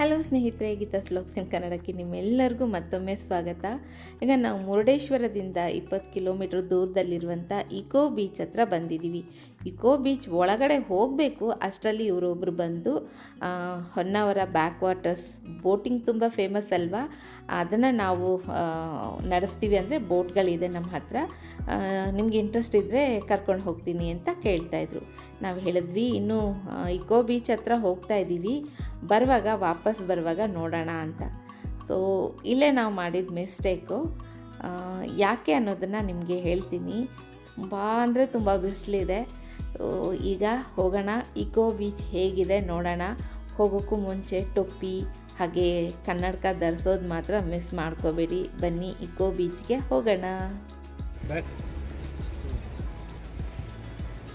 Hello ಸ್ನೇಹಿತರೆ, ಗೀತಾ ಸ್ಲೋಕ್ಸ್ ಇನ್ ಕನ್ನಡಕ್ಕೆ ನಿಮ್ಮೆಲ್ಲರಿಗೂ ಮತ್ತೊಮ್ಮೆ ಸ್ವಾಗತ. ಈಗ ನಾವು ಮುರುಡೇಶ್ವರದಿಂದ ಇಪ್ಪತ್ತು ಕಿಲೋಮೀಟ್ರ್ ದೂರದಲ್ಲಿರುವಂಥ ಇಕೋ ಬೀಚ್ ಹತ್ರ ಬಂದಿದ್ದೀವಿ. ಇಕೋ ಬೀಚ್ ಒಳಗಡೆ ಹೋಗಬೇಕು. ಅಷ್ಟರಲ್ಲಿ ಇವರೊಬ್ಬರು ಬಂದು ಹೊನ್ನಾವರ ಬ್ಯಾಕ್ ವಾಟರ್ಸ್ ಬೋಟಿಂಗ್ ತುಂಬ ಫೇಮಸ್ ಅಲ್ವಾ? ಅದನ್ನು ನಾವು ನಡೆಸ್ತೀವಿ ಅಂದರೆ ಬೋಟ್ಗಳಿದೆ ನಮ್ಮ ಹತ್ರ. ನಿಮ್ಗೆ ಇಂಟ್ರೆಸ್ಟ್ ಇದ್ದರೆ ಕರ್ಕೊಂಡು ಹೋಗ್ತೀನಿ ಅಂತ ಕೇಳ್ತಾಯಿದ್ರು ನಾವು ಹೇಳಿದ್ವಿ, ಇನ್ನೂ ಇಕೋ ಬೀಚ್ ಹತ್ರ ಹೋಗ್ತಾ ಇದ್ದೀವಿ ಬರುವಾಗ ವಾಪಸ್ ಬರುವಾಗ ನೋಡೋಣ ಅಂತ. ಸೊ ಇಲ್ಲೇ ನಾವು ಮಾಡಿದ ಮಿಸ್ಟೇಕು ಯಾಕೆ ಅನ್ನೋದನ್ನು ನಿಮಗೆ ಹೇಳ್ತೀನಿ. ತುಂಬ ಅಂದರೆ ತುಂಬ ಬಿಸಿಲಿದೆ. ಈಗ ಹೋಗೋಣ. ಇಕೋ ಬೀಚ್ ಹೇಗಿದೆ ನೋಡೋಣ. ಹೋಗೋಕ್ಕೂ ಮುಂಚೆ ಟೊಪ್ಪಿ, ಹಾಗೆ ಕನ್ನಡಕ ಧರಿಸೋದು ಮಾತ್ರ ಮಿಸ್ ಮಾಡ್ಕೋಬೇಡಿ. ಬನ್ನಿ ಇಕೋ ಬೀಚ್ಗೆ ಹೋಗೋಣ.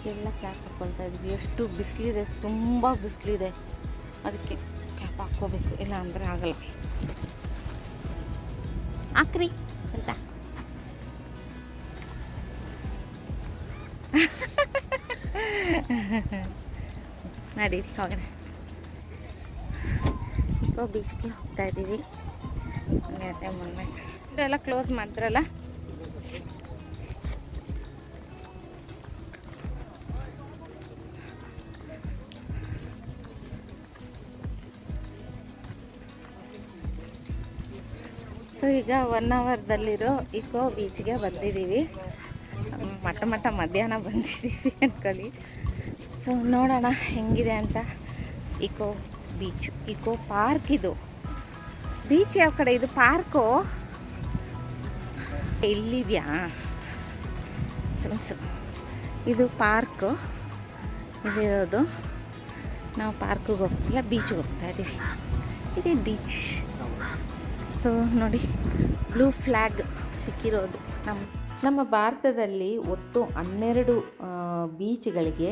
ಎಲ್ಲ ಕ್ಯಾಪ್ ಹಾಕ್ಕೊಳ್ತಾ ಇದ್ವಿ. ಎಷ್ಟು ಬಿಸಿಲಿದೆ, ತುಂಬ ಬಿಸಿಲಿದೆ. ಅದಕ್ಕೆ ಕ್ಯಾಪ್ ಹಾಕ್ಕೋಬೇಕು. ಇಲ್ಲ ಅಂದರೆ ಆಗಲ್ಲ. ಹಾಕ್ರಿ. ಅಂತ. ನಡೀರಿ ಹೋಗೋಣ. ಇಕೋ ಬೀಚ್ಗೆ ಹೋಗ್ತಾ ಇದ್ದೀವಿ. ಮೊನ್ನೆ. ಇದೆಲ್ಲ ಕ್ಲೋಸ್ ಮಾಡಿದ್ರಲ್ಲ? ಸೊ ಈಗ ಒನ್ ಅವರ್ದಲ್ಲಿರೋ ಇಕೋ ಬೀಚ್ಗೆ ಬಂದಿದ್ದೀವಿ. ಮಟ್ಟ ಮಟ್ಟ ಮಧ್ಯಾಹ್ನ ಬಂದಿದ್ದೀವಿ ಅಂದ್ಕೊಳ್ಳಿ ಸೊ ನೋಡೋಣ ಹೆಂಗಿದೆ ಅಂತ. ಇಕೋ ಬೀಚ್ ಇಕೋ ಪಾರ್ಕ್ ಇದು. ಬೀಚ್ ಯಾವ ಕಡೆ? ಇದು ಪಾರ್ಕು? ಎಲ್ಲಿದೆಯಾ? ಫ್ರೆಂಡ್ಸು ಇದು ಪಾರ್ಕು ಇದಿರೋದು. ನಾವು ಪಾರ್ಕಿಗೆ ಹೋಗ್ತಿಲ್ಲ ಬೀಚ್ಗೆ ಹೋಗ್ತಾ ಇದ್ದೀವಿ. ಇದೇ ಬೀಚ್. ಸೊ ನೋಡಿ ಬ್ಲೂ ಫ್ಲ್ಯಾಗ್ ಸಿಕ್ಕಿರೋದು ನಮ್ಮ ನಮ್ಮ ಭಾರತದಲ್ಲಿ ಒಟ್ಟು ಹನ್ನೆರಡು ಬೀಚ್ಗಳಿಗೆ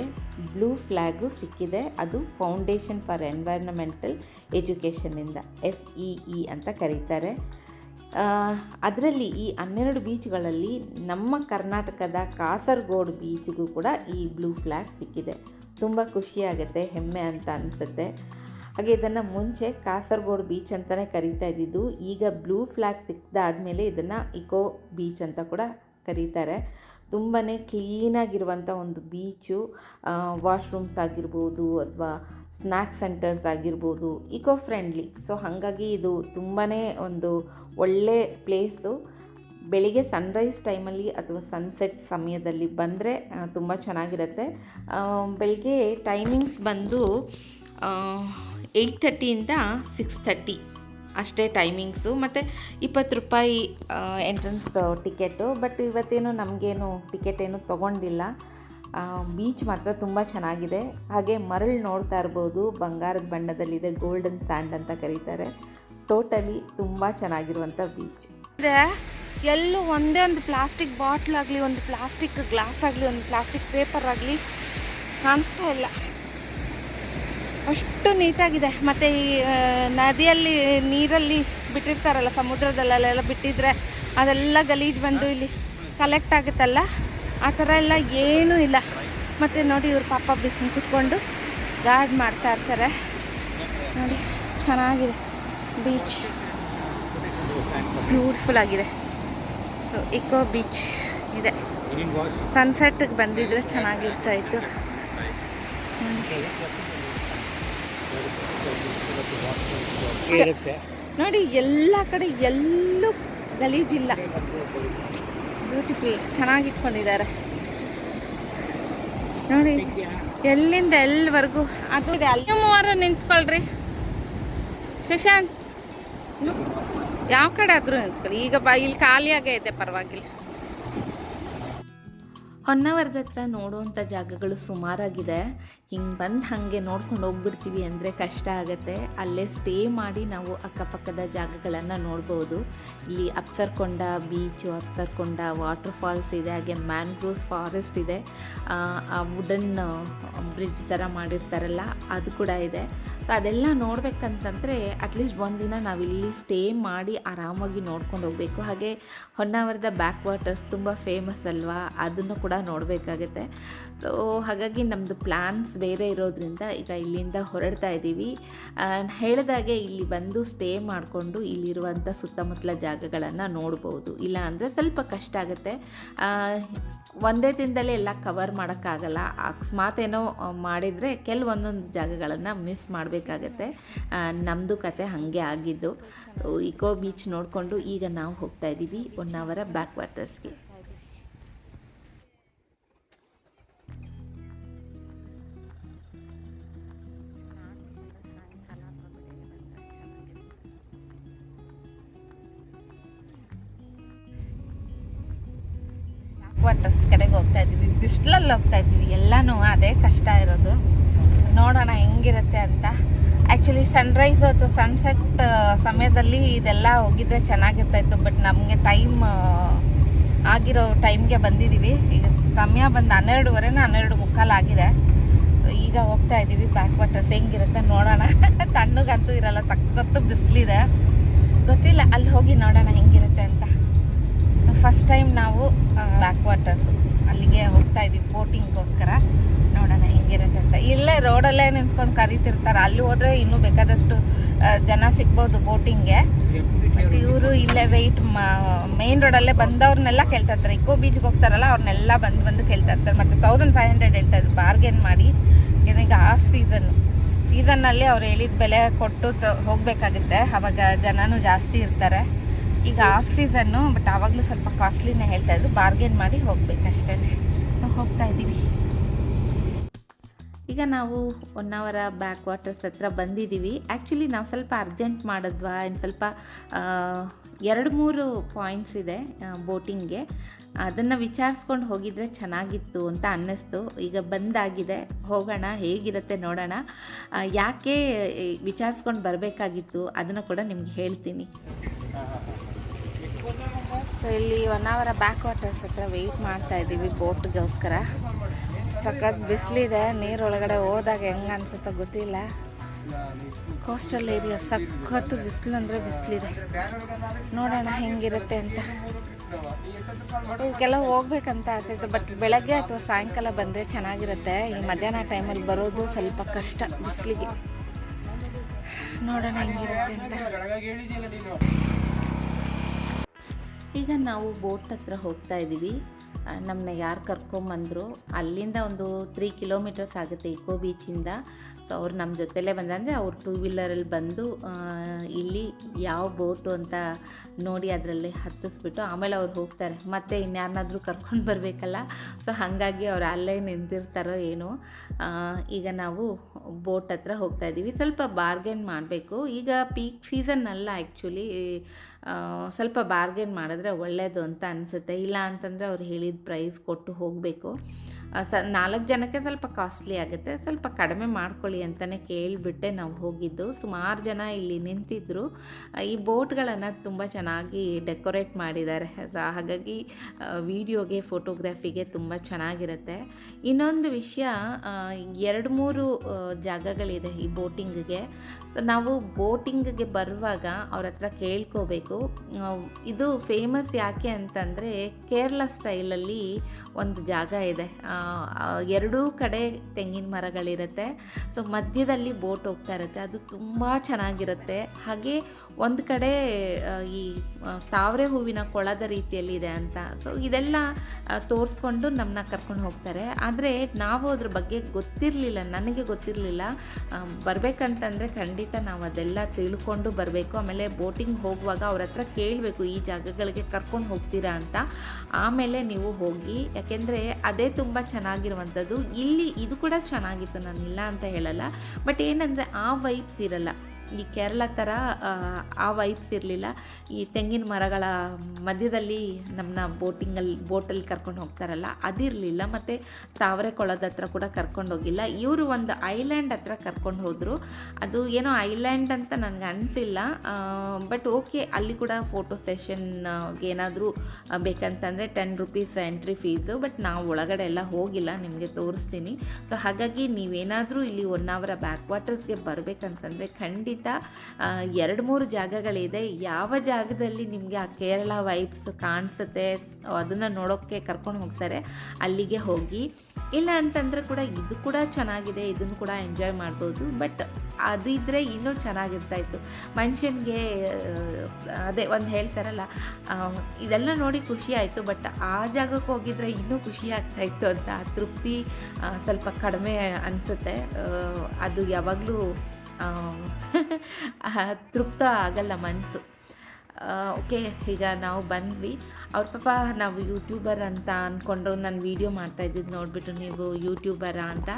ಬ್ಲೂ ಫ್ಲ್ಯಾಗು ಸಿಕ್ಕಿದೆ. ಅದು ಫೌಂಡೇಶನ್ ಫಾರ್ ಎನ್ವೈರನ್ಮೆಂಟಲ್ ಎಜುಕೇಷನಿಂದ ಎಫ್ ಇ ಇ ಅಂತ ಕರೀತಾರೆ. ಅದರಲ್ಲಿ ಈ ಹನ್ನೆರಡು ಬೀಚ್ಗಳಲ್ಲಿ ನಮ್ಮ ಕರ್ನಾಟಕದ ಕಾಸರಗೋಡು ಬೀಚ್ಗೂ ಕೂಡ ಈ ಬ್ಲೂ ಫ್ಲ್ಯಾಗ್ ಸಿಕ್ಕಿದೆ. ತುಂಬ ಖುಷಿಯಾಗುತ್ತೆ, ಹೆಮ್ಮೆ ಅಂತ ಅನಿಸುತ್ತೆ. ಹಾಗೆ ಇದನ್ನು ಮುಂಚೆ ಕಾಸರಗೋಡು ಬೀಚ್ ಅಂತಲೇ ಕರೀತಾ ಇದ್ದಿದ್ದು, ಈಗ ಬ್ಲೂ ಫ್ಲ್ಯಾಗ್ ಸಿಕ್ಕಿದಾದ್ಮೇಲೆ ಇದನ್ನು ಇಕೋ ಬೀಚ್ ಅಂತ ಕೂಡ ಕರೀತಾರೆ. ತುಂಬಾ ಕ್ಲೀನಾಗಿರುವಂಥ ಒಂದು ಬೀಚು ವಾಶ್ರೂಮ್ಸ್ ಆಗಿರ್ಬೋದು ಅಥವಾ ಸ್ನ್ಯಾಕ್ ಸೆಂಟರ್ಸ್ ಆಗಿರ್ಬೋದು ಇಕೋ ಫ್ರೆಂಡ್ಲಿ ಸೊ, ಹಾಗಾಗಿ ಇದು ತುಂಬಾ ಒಂದು ಒಳ್ಳೆ ಪ್ಲೇಸು. ಬೆಳಿಗ್ಗೆ ಸನ್ರೈಸ್ ಟೈಮಲ್ಲಿ ಅಥವಾ ಸನ್ಸೆಟ್ ಸಮಯದಲ್ಲಿ ಬಂದರೆ ತುಂಬ ಚೆನ್ನಾಗಿರುತ್ತೆ. ಬೆಳಿಗ್ಗೆ ಟೈಮಿಂಗ್ಸ್ ಬಂದು ಏಯ್ಟ್ ಥರ್ಟಿಯಿಂದ ಸಿಕ್ಸ್ ತರ್ಟಿ. ಅಷ್ಟೇ ಟೈಮಿಂಗ್ಸು ಮತ್ತು ಇಪ್ಪತ್ತು ರೂಪಾಯಿ ಎಂಟ್ರೆನ್ಸ್ ಟಿಕೆಟು ಬಟ್ ಇವತ್ತೇನು ನಮಗೇನು ಟಿಕೆಟ್ ಏನು ತೊಗೊಂಡಿಲ್ಲ. ಬೀಚ್ ಮಾತ್ರ ತುಂಬ ಚೆನ್ನಾಗಿದೆ. ಹಾಗೆ ಮರಳು ನೋಡ್ತಾ ಇರ್ಬೋದು. ಬಂಗಾರದ ಬಣ್ಣದಲ್ಲಿದೆ ಗೋಲ್ಡನ್ ಸ್ಯಾಂಡ್ ಅಂತ ಕರೀತಾರೆ. ಟೋಟಲಿ ತುಂಬ ಚೆನ್ನಾಗಿರುವಂಥ ಬೀಚ್ ಅಂದರೆ ಎಲ್ಲೂ ಒಂದೇ ಒಂದು ಪ್ಲಾಸ್ಟಿಕ್ ಬಾಟ್ಲ್ ಆಗಲಿ, ಒಂದು ಪ್ಲಾಸ್ಟಿಕ್ ಗ್ಲಾಸ್ ಆಗಲಿ, ಒಂದು ಪ್ಲಾಸ್ಟಿಕ್ ಪೇಪರ್ ಆಗಲಿ ಕಾಣಿಸ್ತಾ ಇಲ್ಲ. ಅಷ್ಟು ನೀಟಾಗಿದೆ. ಮತ್ತು ಈ ನದಿಯಲ್ಲಿ, ನೀರಲ್ಲಿ ಬಿಟ್ಟಿರ್ತಾರಲ್ಲ, ಸಮುದ್ರದಲ್ಲೆಲ್ಲ ಬಿಟ್ಟಿದ್ರೆ ಅದೆಲ್ಲ ಗಲೀಜು ಬಂದು ಇಲ್ಲಿ ಕಲೆಕ್ಟ್ ಆಗುತ್ತಲ್ಲ? ಆ ಥರ ಎಲ್ಲ ಏನೂ ಇಲ್ಲ. ಮತ್ತು ನೋಡಿ ಇವ್ರ ಪಾಪ ಬಿಸಿ ಕುತ್ಕೊಂಡು ಗಾರ್ಡ್ ಮಾಡ್ತಾ ಇರ್ತಾರೆ. ನೋಡಿ, ಚೆನ್ನಾಗಿದೆ. ಬೀಚ್ ಬ್ಯೂಟಿಫುಲ್ ಆಗಿದೆ. ಸೊ ಇಕೋ ಬೀಚ್ ಇದೆ. ಸನ್ಸೆಟ್ಗೆ ಬಂದಿದ್ರೆ ಚೆನ್ನಾಗಿರ್ತಾ ಇತ್ತು. ಇರುತ್ತೆ ನೋಡಿ ಎಲ್ಲ ಕಡೆ ಎಲ್ಲೂ ಗಲೀಜಿಲ್ಲ ಬ್ಯೂಟಿಫುಲ್ ಚೆನ್ನಾಗಿ ಇಟ್ಕೊಂಡಿದ್ದಾರೆ. ನೋಡಿ ಎಲ್ಲಿಂದ ಎಲ್ಲಿವರೆಗೂ? ಅದು ಇದೆ ಅಲ್ಲಿ. ಮೂವರು ನಿಂತ್ಕೊಳ್ರಿ. ಶಶಾಂತ್ ಯಾವ ಕಡೆ ಆದರೂ ನಿಂತ್ಕೊಳ್ಳಿ. ಈಗ ಬಾ ಇಲ್ಲಿ ಖಾಲಿಯಾಗೇ ಇದೆ ಪರವಾಗಿಲ್ಲ. ಹೊನ್ನವರದ ಹತ್ರ ನೋಡುವಂಥ ಜಾಗಗಳು ಸುಮಾರಾಗಿದೆ. ಹಿಂಗೆ ಬಂದು ಹಾಗೆ ನೋಡ್ಕೊಂಡು ಹೋಗ್ಬಿಡ್ತೀವಿ ಅಂದರೆ ಕಷ್ಟ ಆಗುತ್ತೆ. ಅಲ್ಲೇ ಸ್ಟೇ ಮಾಡಿ ನಾವು ಅಕ್ಕಪಕ್ಕದ ಜಾಗಗಳನ್ನು ನೋಡ್ಬೋದು. ಇಲ್ಲಿ Apsarakonda beach Apsarakonda waterfalls ಇದೆ ಹಾಗೆ ಮ್ಯಾಂಗ್ರೋಸ್ ಫಾರೆಸ್ಟ್ ಇದೆ. ಆ, ವುಡನ್ ಬ್ರಿಡ್ಜ್ ಥರ ಮಾಡಿರ್ತಾರಲ್ಲ ಅದು ಕೂಡ ಇದೆ. ಸೊ ಅದೆಲ್ಲ ನೋಡಬೇಕಂತಂದರೆ ಅಟ್ಲೀಸ್ಟ್ ಒಂದಿನ ನಾವಿಲ್ಲಿ ಸ್ಟೇ ಮಾಡಿ ಆರಾಮಾಗಿ ನೋಡ್ಕೊಂಡು ಹೋಗಬೇಕು. ಹಾಗೆ ಹೊನ್ನಾವರದ ಬ್ಯಾಕ್ ವಾಟರ್ಸ್ ತುಂಬ ಫೇಮಸ್ ಅಲ್ವಾ ಅದನ್ನು ಕೂಡ ನೋಡಬೇಕಾಗತ್ತೆ. ಸೊ ಹಾಗಾಗಿ ನಮ್ಮದು ಪ್ಲ್ಯಾನ್ಸ್ ಬೇರೆ ಇರೋದ್ರಿಂದ ಈಗ ಇಲ್ಲಿಂದ ಹೊರಡ್ತಾ ಇದ್ದೀವಿ. ಹೇಳಿದಾಗೆ ಇಲ್ಲಿ ಬಂದು ಸ್ಟೇ ಮಾಡಿಕೊಂಡು ಇಲ್ಲಿರುವಂಥ ಸುತ್ತಮುತ್ತಲ ಜಾಗಗಳನ್ನು ನೋಡ್ಬೋದು. ಇಲ್ಲ ಅಂದರೆ ಸ್ವಲ್ಪ ಕಷ್ಟ ಆಗುತ್ತೆ. ಒಂದೇ ದಿನದಲ್ಲೇ ಎಲ್ಲ ಕವರ್ ಮಾಡೋಕ್ಕಾಗಲ್ಲ. ಅಕಸ್ಮಾತ್ ಏನೋ ಮಾಡಿದರೆ ಕೆಲವೊಂದೊಂದು ಜಾಗಗಳನ್ನು ಮಿಸ್ ಮಾಡಬೇಕಾಗತ್ತೆ. ನಮ್ಮದು ಕತೆ ಹಾಗೆ ಆಗಿದ್ದು. ಇಕೋ ಬೀಚ್ ನೋಡಿಕೊಂಡು ಈಗ ನಾವು ಹೋಗ್ತಾ ಇದ್ದೀವಿ. ಒನ್ ಅವರ ಬ್ಯಾಕ್ ವಾಟರ್ಸ್ಗೆ ವಾಟರ್ಸ್ ಕಡೆಗೆ ಹೋಗ್ತಾ ಇದ್ದೀವಿ ಬಿಸಿಲಲ್ಲಿ ಹೋಗ್ತಾ ಇದ್ದೀವಿ ಎಲ್ಲನೂ ಅದೇ ಕಷ್ಟ ಇರೋದು. ನೋಡೋಣ ಹೆಂಗಿರುತ್ತೆ ಅಂತ. ಆ್ಯಕ್ಚುಲಿ ಸನ್ರೈಸ್ ಅಥವಾ ಸನ್ಸೆಟ್ ಸಮಯದಲ್ಲಿ ಇದೆಲ್ಲ ಹೋಗಿದ್ರೆ ಚೆನ್ನಾಗಿರ್ತಾ ಇತ್ತು ಬಟ್ ನಮಗೆ ಟೈಮ್ ಆಗಿರೋ ಟೈಮ್ಗೆ ಬಂದಿದ್ದೀವಿ ಈಗ ಸಮಯ ಬಂದು ಹನ್ನೆರಡುವರೆನ ಹನ್ನೆರಡು ಮುಕ್ಕಾಲು ಆಗಿದೆ. ಈಗ ಹೋಗ್ತಾ ಇದ್ದೀವಿ ಬ್ಯಾಕ್ ವಾಟರ್ಸ್ ಹೆಂಗಿರುತ್ತೆ ನೋಡೋಣ. ತಣ್ಣಗಂತೂ ಇರಲ್ಲ. ತಕ್ಕತ್ತು ಬಿಸಿಲಿದೆ. ಗೊತ್ತಿಲ್ಲ. ಅಲ್ಲಿ ಹೋಗಿ ನೋಡೋಣ ಹೆಂಗಿರುತ್ತೆ ಅಂತ. ಸೊ ಫಸ್ಟ್ ಟೈಮ್ ನಾವು ಬ್ಯಾಕ್ ವಾಟರ್ಸ್ ಅಲ್ಲಿಗೆ ಹೋಗ್ತಾ ಇದ್ದೀವಿ ಬೋಟಿಂಗ್ಗೋಸ್ಕರ. ನೋಡೋಣ ಹೆಂಗಿರುತ್ತೆ ಅಂತ. ಇಲ್ಲೇ ರೋಡಲ್ಲೇ ನಿಂತ್ಕೊಂಡು ಕರಿತಿರ್ತಾರೆ. ಅಲ್ಲಿ ಹೋದರೆ ಇನ್ನೂ ಬೇಕಾದಷ್ಟು ಜನ ಸಿಗ್ಬೋದು ಬೋಟಿಂಗ್ಗೆ. ಬಟ್ ಇವರು ಇಲ್ಲೇ ವೆಯ್ಟ್ ಮೇನ್ ರೋಡಲ್ಲೇ ಬಂದವ್ರನ್ನೆಲ್ಲ ಕೇಳ್ತಾ ಇರ್ತಾರೆ ಇಕೋ ಬೀಚ್ಗೆ ಹೋಗ್ತಾರಲ್ಲ ಅವ್ರನ್ನೆಲ್ಲ ಬಂದು ಬಂದು ಕೇಳ್ತಾ ಇರ್ತಾರೆ ಮತ್ತು ತೌಸಂಡ್ ಫೈವ್ ಹಂಡ್ರೆಡ್ ಹೇಳ್ತಾ ಇದ್ರು ಬಾರ್ಗೇನ್ ಮಾಡಿ. ಈಗ ಆಫ್ ಸೀಸನ್ ಸೀಸನ್ನಲ್ಲಿ ಅವ್ರು ಹೇಳಿದ ಬೆಲೆ ಕೊಟ್ಟು ತ ಹೋಗಬೇಕಾಗುತ್ತೆ. ಅವಾಗ ಜನನೂ ಜಾಸ್ತಿ ಇರ್ತಾರೆ. ಈಗ ಆಫ್ ಸೀಸನ್ನು ಬಟ್ ಆವಾಗಲೂ ಸ್ವಲ್ಪ ಕಾಸ್ಟ್ಲಿನೇ ಹೇಳ್ತಾ ಇದ್ರು. ಬಾರ್ಗೇನ್ ಮಾಡಿ ಹೋಗಬೇಕಷ್ಟೇ ಹೋಗ್ತಾ ಇದ್ದೀವಿ ಈಗ ನಾವು ಒನ್ ಅವರ ಬ್ಯಾಕ್ ವಾಟರ್ಸ್ ಹತ್ರ ಬಂದಿದ್ದೀವಿ. ಆ್ಯಕ್ಚುಲಿ ನಾವು ಸ್ವಲ್ಪ ಅರ್ಜೆಂಟ್ ಮಾಡಿದ್ವಾ ಇನ್ನು ಸ್ವಲ್ಪ ಎರಡು ಮೂರು ಪಾಯಿಂಟ್ಸ್ ಇದೆ ಬೋಟಿಂಗ್ಗೆ ಅದನ್ನು ವಿಚಾರಿಸ್ಕೊಂಡು ಹೋಗಿದ್ರೆ ಚೆನ್ನಾಗಿತ್ತು ಅಂತ ಅನ್ನಿಸ್ತು. ಈಗ ಬಂದಾಗಿದೆ. ಹೋಗೋಣ, ಹೇಗಿರುತ್ತೆ ನೋಡೋಣ. ಯಾಕೆ ವಿಚಾರಿಸ್ಕೊಂಡು ಬರಬೇಕಾಗಿತ್ತು? ಅದನ್ನು ಕೂಡ ನಿಮ್ಗೆ ಹೇಳ್ತೀನಿ. ಸೊ ಇಲ್ಲಿ ಒನ್ ಅವರ ಬ್ಯಾಕ್ ವಾಟರ್ಸ್ ಹತ್ರ ವೆಯ್ಟ್ ಮಾಡ್ತಾ ಇದ್ದೀವಿ ಬೋಟ್ಗೋಸ್ಕರ. ಸಖತ್ ಬಿಸಿಲಿದೆ, ನೀರೊಳಗಡೆ ಹೋದಾಗ ಹೆಂಗೆ ಅನಿಸುತ್ತೋ ಗೊತ್ತಿಲ್ಲ. ಕೋಸ್ಟಲ್ ಏರಿಯಾ ಸಖತ್ತು ಬಿಸಿಲು ಅಂದರೆ ಬಿಸಿಲಿದೆ. ನೋಡೋಣ ಹೆಂಗಿರುತ್ತೆ ಅಂತ. ಇದಕ್ಕೆಲ್ಲ ಹೋಗ್ಬೇಕಂತ ಆಗ್ತೈತೆ ಬಟ್ ಬೆಳಗ್ಗೆ ಅಥವಾ ಸಾಯಂಕಾಲ ಬಂದರೆ ಚೆನ್ನಾಗಿರುತ್ತೆ. ಈ ಮಧ್ಯಾಹ್ನ ಟೈಮಲ್ಲಿ ಬರೋದು ಸ್ವಲ್ಪ ಕಷ್ಟ, ಬಿಸಿಲಿಗೆ. ನೋಡೋಣ ಹೆಂಗಿರುತ್ತೆ ಅಂತ. ಈಗ ನಾವು ಬೋಟ್ ಹತ್ರ ಹೋಗ್ತಾ ಇದ್ದೀವಿ. ನಮ್ಮನ್ನ ಯಾರು ಕರ್ಕೊಂಬಂದರು? ಅಲ್ಲಿಂದ ಒಂದು ತ್ರೀ ಕಿಲೋಮೀಟರ್ಸ್ ಆಗುತ್ತೆ ಇಕೋ ಬೀಚಿಂದ ಸೊ ಅವ್ರು ನಮ್ಮ ಜೊತೆಲೇ ಬಂದ, ಅಂದರೆ ಅವ್ರು ಟೂ ವೀಲರಲ್ಲಿ ಬಂದು ಇಲ್ಲಿ ಯಾವ ಬೋಟು ಅಂತ ನೋಡಿ ಅದರಲ್ಲಿ ಹತ್ತಿಸ್ಬಿಟ್ಟು ಆಮೇಲೆ ಅವ್ರು ಹೋಗ್ತಾರೆ. ಮತ್ತೆ ಇನ್ಯಾರನ್ನಾದರೂ ಕರ್ಕೊಂಡು ಬರಬೇಕಲ್ಲ? ಸೊ ಹಾಗಾಗಿ ಅವ್ರು ಅಲ್ಲೇ ನಿಂತಿರ್ತಾರೋ ಏನೋ ಈಗ ನಾವು ಬೋಟ್ ಹತ್ರ ಹೋಗ್ತಾ ಇದ್ದೀವಿ. ಸ್ವಲ್ಪ ಬಾರ್ಗೇನ್ ಮಾಡಬೇಕು. ಈಗ ಪೀಕ್ ಸೀಸನ್ ಅಲ್ಲ ಆ್ಯಕ್ಚುಲಿ ಸ್ವಲ್ಪ ಬಾರ್ಗೇನ್ ಮಾಡಿದ್ರೆ ಒಳ್ಳೆಯದು ಅಂತ ಅನಿಸುತ್ತೆ. ಇಲ್ಲ ಅಂತಂದರೆ ಅವ್ರು ಹೇಳಿದ ಪ್ರೈಸ್ ಕೊಟ್ಟು ಹೋಗಬೇಕು. ಸ, ನಾಲ್ಕು ಜನಕ್ಕೆ ಸ್ವಲ್ಪ ಕಾಸ್ಟ್ಲಿ ಆಗುತ್ತೆ. ಸ್ವಲ್ಪ ಕಡಿಮೆ ಮಾಡ್ಕೊಳ್ಳಿ ಅಂತಲೇ ಕೇಳಿಬಿಟ್ಟೆ ನಾವು ಹೋಗಿದ್ದು. ಸುಮಾರು ಜನ ಇಲ್ಲಿ ನಿಂತಿದ್ದರು ಈ ಬೋಟ್ಗಳನ್ನು ತುಂಬ ಚೆನ್ನಾಗಿ ಡೆಕೋರೇಟ್ ಮಾಡಿದ್ದಾರೆ. ಹಾಗಾಗಿ ವಿಡಿಯೋಗೆ, ಫೋಟೋಗ್ರಫಿಗೆ ತುಂಬ ಚೆನ್ನಾಗಿರುತ್ತೆ. ಇನ್ನೊಂದು ವಿಷಯ ಎರಡು ಮೂರು ಜಾಗಗಳಿದೆ ಈ ಬೋಟಿಂಗ್ಗೆ. ನಾವು ಬೋಟಿಂಗ್ಗೆ ಬರುವಾಗ ಅವ್ರ ಹತ್ರ ಕೇಳ್ಕೋಬೇಕು. ಇದು ಫೇಮಸ್ ಯಾಕೆ ಅಂತಂದರೆ ಕೇರಳ ಸ್ಟೈಲಲ್ಲಿ ಒಂದು ಜಾಗ ಇದೆ. ಎರಡೂ ಕಡೆ ತೆಂಗಿನ ಮರಗಳಿರುತ್ತೆ. ಸೊ ಮಧ್ಯದಲ್ಲಿ ಬೋಟ್ ಹೋಗ್ತಾ ಇರುತ್ತೆ. ಅದು ತುಂಬ ಚೆನ್ನಾಗಿರುತ್ತೆ. ಹಾಗೆ ಒಂದು ಕಡೆ ಈ ತಾವರೆ ಹೂವಿನ ಕೊಳದ ರೀತಿಯಲ್ಲಿ ಇದೆ ಅಂತ. ಸೊ ಇದೆಲ್ಲ ತೋರಿಸ್ಕೊಂಡು ನಮ್ಮನ್ನ ಕರ್ಕೊಂಡು ಹೋಗ್ತಾರೆ. ಆದರೆ ನಾವು ಅದ್ರ ಬಗ್ಗೆ ಗೊತ್ತಿರಲಿಲ್ಲ, ನನಗೆ ಗೊತ್ತಿರಲಿಲ್ಲ. ಬರಬೇಕಂತಂದರೆ ಖಂಡಿತ ನಾವು ಅದೆಲ್ಲ ತಿಳ್ಕೊಂಡು ಬರಬೇಕು. ಆಮೇಲೆ ಬೋಟಿಂಗ್ ಹೋಗುವಾಗ ಅವ್ರ ಹತ್ರ ಕೇಳಬೇಕು, ಈ ಜಾಗಗಳಿಗೆ ಕರ್ಕೊಂಡು ಹೋಗ್ತೀರಾ ಅಂತ. ಆಮೇಲೆ ನೀವು ಹೋಗಿ, ಯಾಕೆಂದರೆ ಅದೇ ತುಂಬ ಚೆನ್ನಾಗಿರುವಂಥದ್ದು. ಇಲ್ಲಿ ಇದು ಕೂಡ ಚೆನ್ನಾಗಿತ್ತು ನಾನು ಇಲ್ಲ ಅಂತ ಹೇಳಲ್ಲ. ಬಟ್ ಏನಂದರೆ ಆ ವೈಬ್ಸ್ ಇರಲ್ಲ. ಈ ಕೇರಳ ಥರ ಆ, ವೈಬ್ಸ್ ಇರಲಿಲ್ಲ. ಈ ತೆಂಗಿನ ಮರಗಳ ಮಧ್ಯದಲ್ಲಿ ನಮ್ಮನ್ನ ಬೋಟಿಂಗಲ್ಲಿ ಬೋಟಲ್ಲಿ ಕರ್ಕೊಂಡು ಹೋಗ್ತಾರಲ್ಲ ಅದಿರಲಿಲ್ಲ. ಮತ್ತು ತಾವರೆ ಕೊಳದ ಹತ್ರ ಕೂಡ ಕರ್ಕೊಂಡು ಹೋಗಿಲ್ಲ. ಇವರು ಒಂದು ಐಲ್ಯಾಂಡ್ ಹತ್ರ ಕರ್ಕೊಂಡು ಹೋದರು. ಅದು ಏನೋ ಐಲ್ಯಾಂಡ್ ಅಂತ ನನಗೆ ಅನಿಸಿಲ್ಲ. ಬಟ್ ಓಕೆ ಅಲ್ಲಿ ಕೂಡ ಫೋಟೋ ಸೆಷನ್ ಏನಾದರೂ ಬೇಕಂತಂದರೆ ten rupees entry fees. But ನಾವು ಒಳಗಡೆ ಎಲ್ಲ ಹೋಗಿಲ್ಲ ನಿಮಗೆ ತೋರಿಸ್ತೀನಿ. ಸೊ ಹಾಗಾಗಿ ನೀವೇನಾದರೂ ಇಲ್ಲಿ ಒನ್ ಅವರ ಬ್ಯಾಕ್ ವಾಟರ್ಸ್ಗೆ ಬರಬೇಕಂತಂದರೆ ಖಂಡಿತ ಖಂಡಿತ ಎರಡು ಮೂರು ಜಾಗಗಳಿದೆ. ಯಾವ ಜಾಗದಲ್ಲಿ ನಿಮಗೆ ಆ ಕೇರಳ ವೈಬ್ಸ್ ಕಾಣಿಸುತ್ತೆ, ಅದನ್ನು ನೋಡೋಕ್ಕೆ ಕರ್ಕೊಂಡು ಹೋಗ್ತಾರೆ, ಅಲ್ಲಿಗೆ ಹೋಗಿ. ಇಲ್ಲ ಅಂತಂದರೆ ಕೂಡ ಇದು ಕೂಡ ಚೆನ್ನಾಗಿದೆ, ಇದನ್ನು ಕೂಡ ಎಂಜಾಯ್ ಮಾಡ್ಬೋದು. ಬಟ್ ಅದಿದ್ದರೆ ಇನ್ನೂ ಚೆನ್ನಾಗಿರ್ತಾಯಿತ್ತು ಮನುಷ್ಯನಿಗೆ ಅದೇ ಒಂದು ಹೇಳ್ತಾರಲ್ಲ ಇದೆಲ್ಲ ನೋಡಿ ಖುಷಿ ಆಯಿತು. ಬಟ್ ಆ ಜಾಗಕ್ಕೆ ಹೋಗಿದ್ರೆ ಇನ್ನೂ ಖುಷಿ ಆಗ್ತಾಯಿತ್ತು ಅಂತ ತೃಪ್ತಿ ಸ್ವಲ್ಪ ಕಡಿಮೆ ಅನಿಸುತ್ತೆ. ಅದು ಯಾವಾಗಲೂ ತೃಪ್ತ ಆಗಲ್ಲ ಮನಸ್ಸು ಓಕೆ, ಈಗ ನಾವು ಬಂದ್ವಿ. ಅವ್ರ ಪಾಪ ನಾವು ಯೂಟ್ಯೂಬರ್ ಅಂತ ಅಂದ್ಕೊಂಡು ನಾನು ವೀಡಿಯೋ ಮಾಡ್ತಾ ಇದ್ದಿದ್ದು ನೋಡಿಬಿಟ್ಟು ನೀವು ಯೂಟ್ಯೂಬರ ಅಂತ.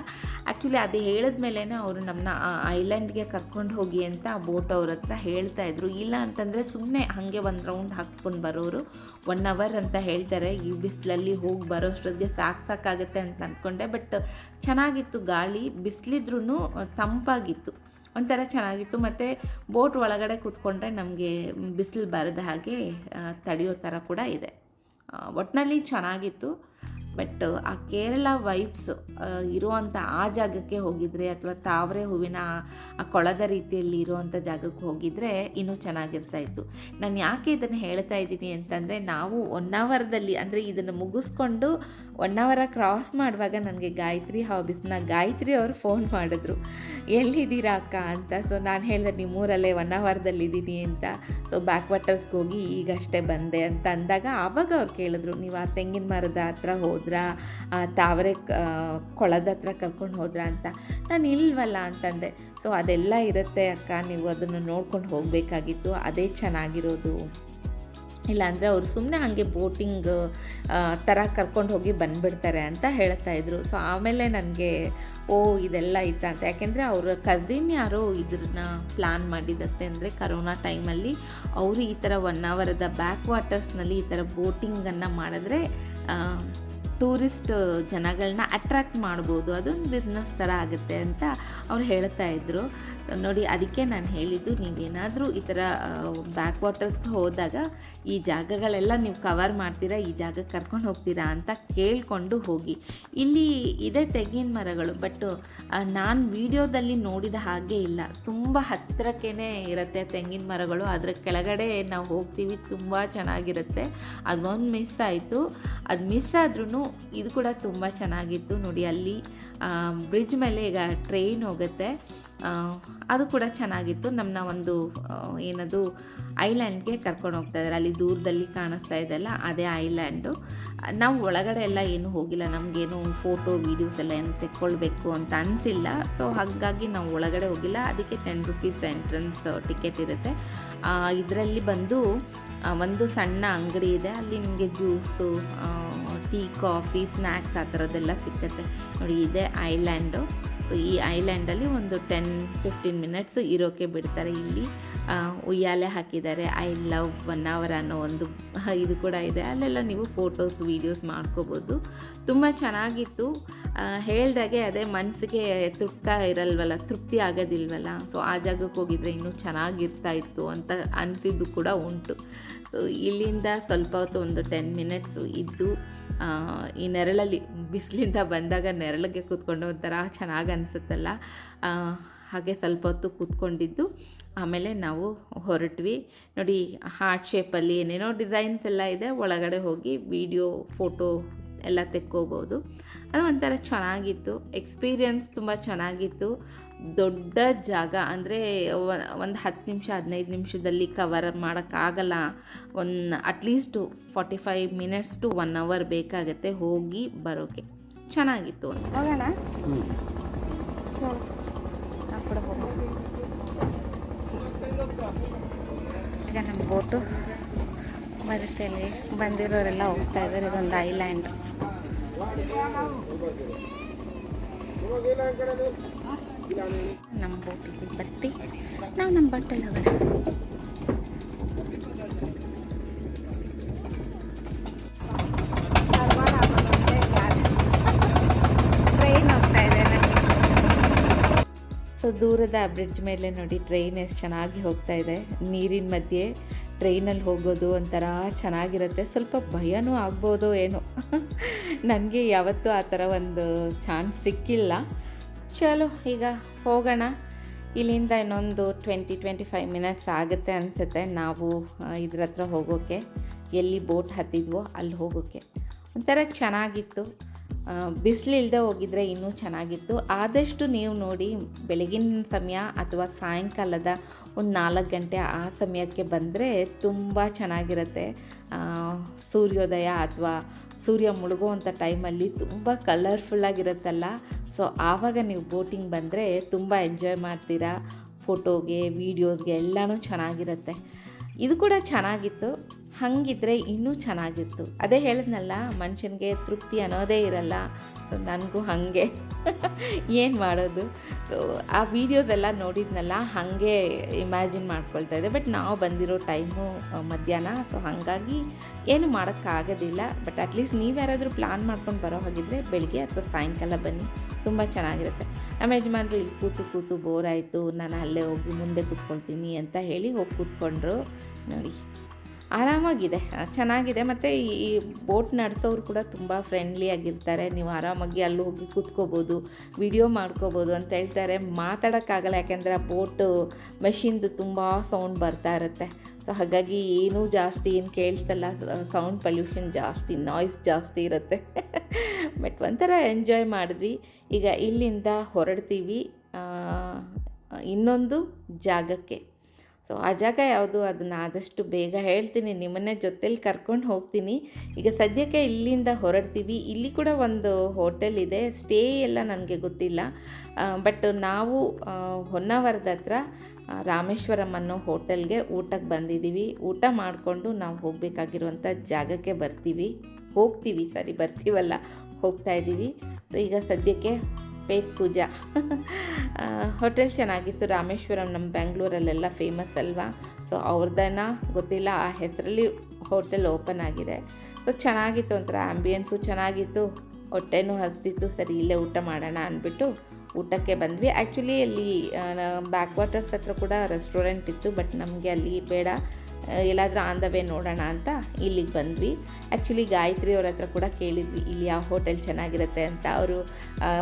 ಆ್ಯಕ್ಚುಲಿ ಅದು ಹೇಳಿದ್ಮೇಲೆ ಅವರು ನಮ್ಮನ್ನ ಐಲ್ಯಾಂಡ್ಗೆ ಕರ್ಕೊಂಡು ಹೋಗಿ ಅಂತ ಆ ಬೋಟ್ ಅವ್ರ ಹತ್ರ ಹೇಳ್ತಾ ಇದ್ರು. ಇಲ್ಲ ಅಂತಂದರೆ ಸುಮ್ಮನೆ ಹಾಗೆ ಒಂದು ರೌಂಡ್ ಹಾಕ್ಸ್ಕೊಂಡು ಬರೋರು ಒನ್ ಅವರ್ ಅಂತ ಹೇಳ್ತಾರೆ. ಈ ಬಿಸಿಲಲ್ಲಿ ಹೋಗಿ ಬರೋಷ್ಟೊತ್ತಿಗೆ ಸಾಕು ಸಾಕಾಗುತ್ತೆ ಅಂತ ಅಂದ್ಕೊಂಡೆ ಬಟ್ ಚೆನ್ನಾಗಿತ್ತು ಗಾಳಿ ಬಿಸಿಲಿದ್ರೂ ತಂಪಾಗಿತ್ತು. ಒಂಥರ ಚೆನ್ನಾಗಿತ್ತು. ಮತ್ತು ಬೋಟ್ ಒಳಗಡೆ ಕೂತ್ಕೊಂಡ್ರೆ ನಮಗೆ ಬಿಸಿಲು ಬರದ ಹಾಗೆ ತಡೆಯೋ ಥರ ಕೂಡ ಇದೆ. ಒಟ್ಟಿನಲ್ಲಿ ಚೆನ್ನಾಗಿತ್ತು. ಬಟ್, ಆ ಕೇರಳ ವೈಬ್ಸ್ ಇರುವಂಥ ಆ ಜಾಗಕ್ಕೆ ಹೋಗಿದ್ರೆ ಅಥವಾ ತಾವರೆ ಹೂವಿನ ಆ ಕೊಳದ ರೀತಿಯಲ್ಲಿ ಇರುವಂಥ ಜಾಗಕ್ಕೆ ಹೋಗಿದ್ರೆ ಇನ್ನೂ ಚೆನ್ನಾಗಿರ್ತಾ ಇತ್ತು. ನಾನು ಯಾಕೆ ಇದನ್ನು ಹೇಳ್ತಾ ಇದ್ದೀನಿ ಅಂತಂದರೆ, ನಾವು ಒನ್ ಅವರ್ದಲ್ಲಿ, ಅಂದರೆ ಇದನ್ನು ಮುಗಿಸ್ಕೊಂಡು ಒನ್ ಅವರ ಕ್ರಾಸ್ ಮಾಡುವಾಗ ನನಗೆ ಗಾಯತ್ರಿ ಹಾಬೀಸ್ನ ಗಾಯತ್ರಿ ಅವರು ಫೋನ್ ಮಾಡಿದ್ರು. ಎಲ್ಲಿದ್ದೀರಾ ಅಕ್ಕ ಅಂತ. ಸೊ ನಾನು ಹೇಳಿದೆ ನಿಮ್ಮೂರಲ್ಲೇ ಒನ್ ಅವರ್ದಲ್ಲಿದ್ದೀನಿ ಅಂತ. ಸೊ ಬ್ಯಾಕ್ ವಾಟರ್ಸ್ಗೆ ಹೋಗಿ ಈಗಷ್ಟೇ ಬಂದೆ ಅಂತ ಅಂದಾಗ ಆವಾಗ ಅವ್ರು ಕೇಳಿದ್ರು, ನೀವು ಆ ತೆಂಗಿನ ಮರದ ಹತ್ರ ಹೋದ್ರಾ? ಆ ತಾವರೆ ಕೊಳದ ಹತ್ರ ಕರ್ಕೊಂಡು ಹೋದ್ರಾ ಅಂತ? ನಾನು ಇಲ್ವಲ್ಲ ಅಂತಂದೆ. ಸೊ ಅದೆಲ್ಲ ಇರುತ್ತೆ ಅಕ್ಕ, ನೀವು ಅದನ್ನು ನೋಡ್ಕೊಂಡು ಹೋಗಬೇಕಾಗಿತ್ತು. ಅದೇ ಚೆನ್ನಾಗಿರೋದು. ಇಲ್ಲಾಂದರೆ ಅವರು ಸುಮ್ಮನೆ ಹಾಗೆ ಬೋಟಿಂಗ್ ಥರ ಕರ್ಕೊಂಡು ಹೋಗಿ ಬಂದುಬಿಡ್ತಾರೆ ಅಂತ ಹೇಳ್ತಾ ಇದ್ರು. ಸೊ ಆಮೇಲೆ ನನಗೆ, ಓ, ಇದೆಲ್ಲ ಇತ್ತ ಅಂತ. ಯಾಕೆಂದರೆ ಅವರ ಕಸಿನ್ ಯಾರೋ ಇದನ್ನ ಪ್ಲ್ಯಾನ್ ಮಾಡಿದತ್ತೆ ಅಂದರೆ ಕರೋನಾ ಟೈಮಲ್ಲಿ ಅವರು ಈ ಥರ ಒನ್ ಅವರದ ಬ್ಯಾಕ್ ವಾಟರ್ಸ್ನಲ್ಲಿ ಈ ಥರ ಬೋಟಿಂಗನ್ನು ಮಾಡಿದ್ರೆ ಟೂರಿಸ್ಟ್ ಜನಗಳನ್ನ ಅಟ್ರ್ಯಾಕ್ಟ್ ಮಾಡ್ಬೋದು. ಅದೊಂದು ಬಿಸ್ನೆಸ್ ಥರ ಆಗುತ್ತೆ ಅಂತ ಅವ್ರು ಹೇಳ್ತಾ ಇದ್ರು. ನೋಡಿ, ಅದಕ್ಕೆ ನಾನು ಹೇಳಿದ್ದು ನೀವೇನಾದರೂ ಈ ಥರ ಬ್ಯಾಕ್ ವಾಟರ್ಸ್ಗೆ ಹೋದಾಗ ಈ ಜಾಗಗಳೆಲ್ಲ ನೀವು ಕವರ್ ಮಾಡ್ತೀರಾ, ಈ ಜಾಗಕ್ಕೆ ಕರ್ಕೊಂಡು ಹೋಗ್ತೀರಾ ಅಂತ ಕೇಳಿಕೊಂಡು ಹೋಗಿ. ಇಲ್ಲಿ ಇದೆ ತೆಂಗಿನ ಮರಗಳು ಬಟ್ ನಾನು ವಿಡಿಯೋದಲ್ಲಿ ನೋಡಿದ ಹಾಗೆ ಇಲ್ಲ. ತುಂಬ ಹತ್ತಿರಕ್ಕೇ ಇರುತ್ತೆ ತೆಂಗಿನ ಮರಗಳು ಅದರ ಕೆಳಗಡೆ ನಾವು ಹೋಗ್ತೀವಿ, ತುಂಬ ಚೆನ್ನಾಗಿರುತ್ತೆ. ಅದೊಂದು ಮಿಸ್ ಆಯಿತು. ಅದು ಮಿಸ್ ಆದ್ರೂ ಇದು ಕೂಡ ತುಂಬ ಚೆನ್ನಾಗಿತ್ತು ನೋಡಿ ಅಲ್ಲಿ ಬ್ರಿಡ್ಜ್ ಮೇಲೆ ಈಗ ಟ್ರೈನ್ ಹೋಗುತ್ತೆ. ಅದು ಕೂಡ ಚೆನ್ನಾಗಿತ್ತು. ನಮ್ಮನ್ನ ಒಂದು ಏನದು ಐಲ್ಯಾಂಡ್ಗೆ ಕರ್ಕೊಂಡು ಹೋಗ್ತಾ ಇದ್ದಾರೆ ಅಲ್ಲಿ ದೂರದಲ್ಲಿ ಕಾಣಿಸ್ತಾ ಇದೆಲ್ಲ ಅದೇ ಐಲ್ಯಾಂಡು ನಾವು ಒಳಗಡೆ ಎಲ್ಲ ಏನು ಹೋಗಿಲ್ಲ. ನಮಗೇನು ಫೋಟೋ ವೀಡಿಯೋಸ್ ಎಲ್ಲ ಏನು ತೆಕ್ಕೊಳ್ಬೇಕು ಅಂತ ಅನಿಸಿಲ್ಲ. ಸೊ ಹಾಗಾಗಿ ನಾವು ಒಳಗಡೆ ಹೋಗಿಲ್ಲ. ಅದಕ್ಕೆ ಟೆನ್ ರುಪೀಸ್ ಎಂಟ್ರೆನ್ಸ್ ಟಿಕೆಟ್ ಇರುತ್ತೆ. ಇದರಲ್ಲಿ ಬಂದು ಒಂದು ಸಣ್ಣ ಅಂಗಡಿ ಇದೆ. ಅಲ್ಲಿ ನಿಮಗೆ ಜ್ಯೂಸು ಟೀ ಕಾಫಿ ಸ್ನ್ಯಾಕ್ಸ್ ಆ ಥರದ್ದೆಲ್ಲ ಸಿಕ್ಕತ್ತೆ. ನೋಡಿ, ಇದೆ ಐಲ್ಯಾಂಡು. ಈ ಐಲ್ಯಾಂಡಲ್ಲಿ ಒಂದು ಟೆನ್, ಫಿಫ್ಟೀನ್ ಮಿನಿಟ್ಸು ಇರೋಕ್ಕೆ ಬಿಡ್ತಾರೆ. ಇಲ್ಲಿ ಉಯ್ಯಾಲೆ ಹಾಕಿದ್ದಾರೆ. ಐ ಲವ್ ಒನ್ ಅವರ್ ಅನ್ನೋ ಒಂದು ಇದು ಕೂಡ ಇದೆ. ಅಲ್ಲೆಲ್ಲ ನೀವು ಫೋಟೋಸ್, ವೀಡಿಯೋಸ್ ಮಾಡ್ಕೋಬೋದು. ತುಂಬ ಚೆನ್ನಾಗಿತ್ತು. ಹೇಳ್ದಾಗೆ ಅದೇ ಮನಸ್ಸಿಗೆ ತೃಪ್ತ ಇರಲ್ವಲ್ಲ, ತೃಪ್ತಿ ಆಗೋದಿಲ್ವಲ್ಲ. ಸೊ, ಆ ಜಾಗಕ್ಕೆ ಹೋಗಿದ್ರೆ ಇನ್ನೂ ಚೆನ್ನಾಗಿರ್ತಾ ಇತ್ತು ಅಂತ ಅನಿಸಿದ್ದು ಕೂಡ ಉಂಟು. ಇಲ್ಲಿಂದ ಸ್ವಲ್ಪ ಹೊತ್ತು ಒಂದು ಟೆನ್ ಮಿನಿಟ್ಸು ಇದ್ದು ಈ ನೆರಳಲ್ಲಿ, ಬಿಸಿಲಿಂದ ಬಂದಾಗ ನೆರಳಿಗೆ ಕೂತ್ಕೊಂಡು ಒಂಥರ ಚೆನ್ನಾಗಿ ಅನಿಸುತ್ತಲ್ಲ. ಹಾಗೆ ಸ್ವಲ್ಪ ಹೊತ್ತು ಕೂತ್ಕೊಂಡಿದ್ದು, ಆಮೇಲೆ ನಾವು ಹೊರಟ್ವಿ. ನೋಡಿ, ಹಾರ್ಟ್ ಶೇಪಲ್ಲಿ ಏನೇನೋ ಡಿಸೈನ್ಸ್ ಎಲ್ಲ ಇದೆ. ಒಳಗಡೆ ಹೋಗಿ ವಿಡಿಯೋ, ಫೋಟೋ ಎಲ್ಲ ತೆಕ್ಕೋಬೋದು. ಅದು ಒಂಥರ ಚೆನ್ನಾಗಿತ್ತು. ಎಕ್ಸ್ಪೀರಿಯನ್ಸ್ ತುಂಬ ಚೆನ್ನಾಗಿತ್ತು. ದೊಡ್ಡ ಜಾಗ ಅಂದರೆ ಒಂದು ಹತ್ತು ನಿಮಿಷ ಹದಿನೈದು ನಿಮಿಷದಲ್ಲಿ ಕವರ್ ಮಾಡೋಕ್ಕಾಗಲ್ಲ ಒಂದು at least forty five minutes to one hour ಬೇಕಾಗುತ್ತೆ ಹೋಗಿ ಬರೋಕ್ಕೆ ಚೆನ್ನಾಗಿತ್ತು ಅಂತ. ಹೋಗೋಣ? ಈಗ ನಮ್ಮ ಬೋಟು ಬರುತ್ತೆ ಅಲ್ಲಿ ಬಂದಿರೋರೆಲ್ಲ ಹೋಗ್ತಾ ಇದ್ದಾರೆ. ಇದೊಂದು ಐಲ್ಯಾಂಡ್ ನಮ್ಮ ಬೋಟಿಗೆ ಬತ್ತಿ ನಾವು ನಮ್ಮ ಬಟ್ಟೆಲ್ಲ ಹೋಗೋಣ ಸೊ ದೂರದ ಬ್ರಿಡ್ಜ್ ಮೇಲೆ ನೋಡಿ ಟ್ರೈನ್ ಎಷ್ಟು ಚೆನ್ನಾಗಿ ಹೋಗ್ತಾ ಇದೆ. ನೀರಿನ ಮಧ್ಯೆ ಟ್ರೈನಲ್ಲಿ ಹೋಗೋದು ಒಂಥರ ಚೆನ್ನಾಗಿರುತ್ತೆ. ಸ್ವಲ್ಪ ಭಯನೂ ಆಗ್ಬೋದು ಏನೋ. ನನಗೆ ಯಾವತ್ತೂ ಆ ಥರ ಒಂದು ಚಾನ್ಸ್ ಸಿಕ್ಕಿಲ್ಲ. ಚಲೋ, ಈಗ ಹೋಗೋಣ. ಇಲ್ಲಿಂದ ಇನ್ನೊಂದು ಟ್ವೆಂಟಿ ಟ್ವೆಂಟಿ ಫೈವ್ ಮಿನಿಟ್ಸ್ ಆಗುತ್ತೆ ಅನಿಸುತ್ತೆ ನಾವು ಇದ್ರ ಹತ್ರ ಹೋಗೋಕ್ಕೆ ಎಲ್ಲಿ ಬೋಟ್ ಹತ್ತಿದ್ವೋ ಅಲ್ಲಿ ಹೋಗೋಕ್ಕೆ ಒಂಥರ ಚೆನ್ನಾಗಿತ್ತು. ಬಿಸಿಲಿಲ್ಲದೆ ಹೋಗಿದ್ರೆ ಇನ್ನೂ ಚೆನ್ನಾಗಿತ್ತು. ಆದಷ್ಟು ನೀವು ನೋಡಿ ಬೆಳಗಿನ ಸಮಯ ಅಥವಾ ಸಾಯಂಕಾಲದ ಒಂದು ನಾಲ್ಕು ಗಂಟೆ ಆ ಸಮಯಕ್ಕೆ ಬಂದರೆ ತುಂಬ ಚೆನ್ನಾಗಿರುತ್ತೆ. ಸೂರ್ಯೋದಯ ಅಥವಾ ಸೂರ್ಯ ಮುಳುಗುವಂಥ ಟೈಮಲ್ಲಿ ತುಂಬ ಕಲರ್ಫುಲ್ಲಾಗಿರುತ್ತಲ್ಲ ಸೊ ಆವಾಗ ನೀವು ಬೋಟಿಂಗ್ ಬಂದರೆ ತುಂಬ ಎಂಜಾಯ್ ಮಾಡ್ತೀರಾ? ಫೋಟೋಗೆ ವೀಡಿಯೋಸ್ಗೆ ಎಲ್ಲನೂ ಚೆನ್ನಾಗಿರುತ್ತೆ. ಇದು ಕೂಡ ಚೆನ್ನಾಗಿತ್ತು. ಹಾಗಿದ್ರೆ ಇನ್ನೂ ಚೆನ್ನಾಗಿತ್ತು. ಅದೇ ಹೇಳಿದ್ನಲ್ಲ, ಮನುಷ್ಯನಿಗೆ ತೃಪ್ತಿ ಅನ್ನೋದೇ ಇರಲ್ಲ. ಸೊ ನನಗೂ ಹಾಗೆ. ಏನು ಮಾಡೋದು? ಸೊ ಆ ವೀಡಿಯೋಸೆಲ್ಲ ನೋಡಿದ್ನಲ್ಲ, ಹಾಗೆ ಇಮ್ಯಾಜಿನ್ ಮಾಡ್ಕೊಳ್ತಾ ಇದ್ದೆ. ಬಟ್ ನಾವು ಬಂದಿರೋ ಟೈಮು ಮಧ್ಯಾಹ್ನ. ಸೊ ಹಾಗಾಗಿ ಏನು ಮಾಡೋಕ್ಕಾಗೋದಿಲ್ಲ ಬಟ್ ಅಟ್ಲೀಸ್ಟ್ ನೀವು ಯಾರಾದರೂ ಪ್ಲಾನ್ ಮಾಡ್ಕೊಂಡು ಬರೋ ಹಾಗಿದ್ರೆ ಬೆಳಿಗ್ಗೆ ಅಥವಾ ಸಾಯಂಕಾಲ ಬನ್ನಿ. ತುಂಬ ಚೆನ್ನಾಗಿರುತ್ತೆ. ನಮ್ಮ ಯಜಮಾನರು ಇಲ್ಲಿ ಕೂತು ಕೂತು ಬೋರ್ ಆಯಿತು. ನಾನು ಅಲ್ಲೇ ಹೋಗಿ ಮುಂದೆ ಕೂತ್ಕೊಳ್ತೀನಿ ಅಂತ ಹೇಳಿ ಹೋಗಿ ಕೂತ್ಕೊಂಡ್ರು. ನೋಡಿ. ಆರಾಮಾಗಿದೆ, ಚೆನ್ನಾಗಿದೆ. ಮತ್ತು ಈ ಬೋಟ್ ನಡೆಸೋರು ಕೂಡ ತುಂಬ ಫ್ರೆಂಡ್ಲಿ ಆಗಿರ್ತಾರೆ. ನೀವು ಆರಾಮಾಗಿ ಅಲ್ಲಿ ಹೋಗಿ ಕೂತ್ಕೋಬೋದು ವಿಡಿಯೋ ಮಾಡ್ಕೋಬೋದು ಅಂತ ಹೇಳ್ತಾರೆ. ಮಾತಾಡೋಕ್ಕಾಗಲ್ಲ, ಯಾಕೆಂದರೆ ಆ ಬೋಟು ಮೆಷಿನ್ದು ತುಂಬ ಸೌಂಡ್ ಬರ್ತಾ ಇರುತ್ತೆ. ಸೊ ಹಾಗಾಗಿ ಏನೂ ಜಾಸ್ತಿ ಏನು ಕೇಳಿಸಲ್ಲ. ಸೌಂಡ್ ಪೊಲ್ಯೂಷನ್ ಜಾಸ್ತಿ ನಾಯ್ಸ್ ಜಾಸ್ತಿ ಇರುತ್ತೆ. ಬಟ್ ಒಂಥರ ಎಂಜಾಯ್ ಮಾಡಿದ್ವಿ. ಈಗ ಇಲ್ಲಿಂದ ಹೊರಡ್ತೀವಿ. ಇನ್ನೊಂದು ಜಾಗಕ್ಕೆ. ಸೊ ಆ ಜಾಗ ಯಾವುದು ಅದನ್ನು ಆದಷ್ಟು ಬೇಗ ಹೇಳ್ತೀನಿ, ನಿಮ್ಮನ್ನೇ ಜೊತೇಲಿ ಕರ್ಕೊಂಡು ಹೋಗ್ತೀನಿ. ಈಗ ಸದ್ಯಕ್ಕೆ ಇಲ್ಲಿಂದ ಹೊರಡ್ತೀವಿ. ಇಲ್ಲಿ ಕೂಡ ಒಂದು ಹೋಟೆಲ್ ಇದೆ, ಸ್ಟೇ ಎಲ್ಲ ನನಗೆ ಗೊತ್ತಿಲ್ಲ. ಬಟ್ ನಾವು ಹೊನ್ನಾವರದ ಹತ್ರ ರಾಮೇಶ್ವರಂ ಅನ್ನೋ ಹೋಟೆಲ್ಗೆ ಊಟಕ್ಕೆ ಬಂದಿದ್ದೀವಿ. ಊಟ ಮಾಡಿಕೊಂಡು ನಾವು ಹೋಗಬೇಕಾಗಿರುವಂಥ ಜಾಗಕ್ಕೆ ಬರ್ತೀವಿ. ಹೋಗ್ತೀವಿ, ಸರಿ ಬರ್ತೀವಲ್ಲ, ಹೋಗ್ತಾ ಇದ್ದೀವಿ ಸೊ ಈಗ ಸದ್ಯಕ್ಕೆ ಪೇಟ್ ಪೂಜಾ. ಹೋಟೆಲ್ ಚೆನ್ನಾಗಿತ್ತು. ರಾಮೇಶ್ವರಂ ನಮ್ಮ ಬೆಂಗಳೂರಲ್ಲೆಲ್ಲ ಫೇಮಸ್ ಅಲ್ವಾ? ಸೊ ಅವ್ರದ್ದನ್ನ ಗೊತ್ತಿಲ್ಲ. ಆ ಹೆಸರಲ್ಲಿ ಹೋಟೆಲ್ ಓಪನ್ ಆಗಿದೆ. ಸೊ ಚೆನ್ನಾಗಿತ್ತು ಒಂಥರ ಆ್ಯಂಬಿಯನ್ಸು ಚೆನ್ನಾಗಿತ್ತು. ಹೊಟ್ಟೆನೂ ಹಸ್ತಿತ್ತು ಸರಿ, ಇಲ್ಲೇ ಊಟ ಮಾಡೋಣ ಅಂದ್ಬಿಟ್ಟು ಊಟಕ್ಕೆ ಬಂದ್ವಿ. ಆ್ಯಕ್ಚುಲಿ ಅಲ್ಲಿ ಬ್ಯಾಕ್ ವಾಟರ್ಸ್ ಹತ್ರ ಕೂಡ ರೆಸ್ಟೋರೆಂಟ್ ಇತ್ತು ಬಟ್ ನಮಗೆ ಅಲ್ಲಿ ಬೇಡ. ಎಲ್ಲಾದರೂ ಆನ್ ದ ವೇ ನೋಡೋಣ ಅಂತ ಇಲ್ಲಿಗೆ ಬಂದ್ವಿ. ಆ್ಯಕ್ಚುಲಿ ಗಾಯತ್ರಿ ಅವ್ರ ಹತ್ರ ಕೂಡ ಕೇಳಿದ್ವಿ, ಇಲ್ಲಿ ಯಾವ ಹೋಟೆಲ್ ಚೆನ್ನಾಗಿರುತ್ತೆ ಅಂತ. ಅವರು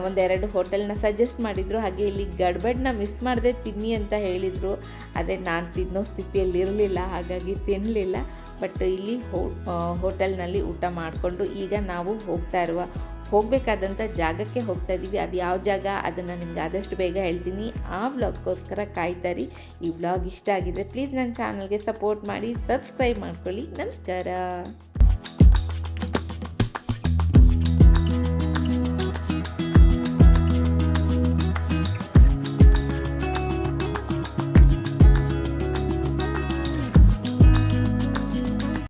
ಒಂದೆರಡು ಹೋಟೆಲ್ನ ಸಜೆಸ್ಟ್ ಮಾಡಿದರು, ಹಾಗೆ ಇಲ್ಲಿ ಗಡ್ಬಡ್ನ ಮಿಸ್ ಮಾಡದೆ ತಿನ್ನಿ ಅಂತ ಹೇಳಿದರು. ಅದೇ ನಾನು ತಿನ್ನೋ ಸ್ಥಿತಿಯಲ್ಲಿ ಇರಲಿಲ್ಲ, ಹಾಗಾಗಿ ತಿನ್ನಲಿಲ್ಲ ಬಟ್ ಇಲ್ಲಿ ಹೋಟೆಲ್ನಲ್ಲಿ ಊಟ ಮಾಡಿಕೊಂಡು ಈಗ ನಾವು ಹೋಗ್ತಾ ಇರುವ ಹೋಗಬೇಕಾದಂಥ ಜಾಗಕ್ಕೆ ಹೋಗ್ತಾ ಇದ್ದೀವಿ. ಅದು ಯಾವ ಜಾಗ? ಅದನ್ನು ನಿಮ್ಗೆ ಆದಷ್ಟು ಬೇಗ ಹೇಳ್ತೀನಿ. ಆ ವ್ಲಾಗ್ಗೋಸ್ಕರ ಕಾಯ್ತಾರಿ ಈ ವ್ಲಾಗ್ ಇಷ್ಟ ಆಗಿದ್ರೆ ಪ್ಲೀಸ್ ನನ್ನ ಚಾನಲ್ಗೆ ಸಪೋರ್ಟ್ ಮಾಡಿ ಸಬ್ಸ್ಕ್ರೈಬ್ ಮಾಡ್ಕೊಳ್ಳಿ. ನಮಸ್ಕಾರ.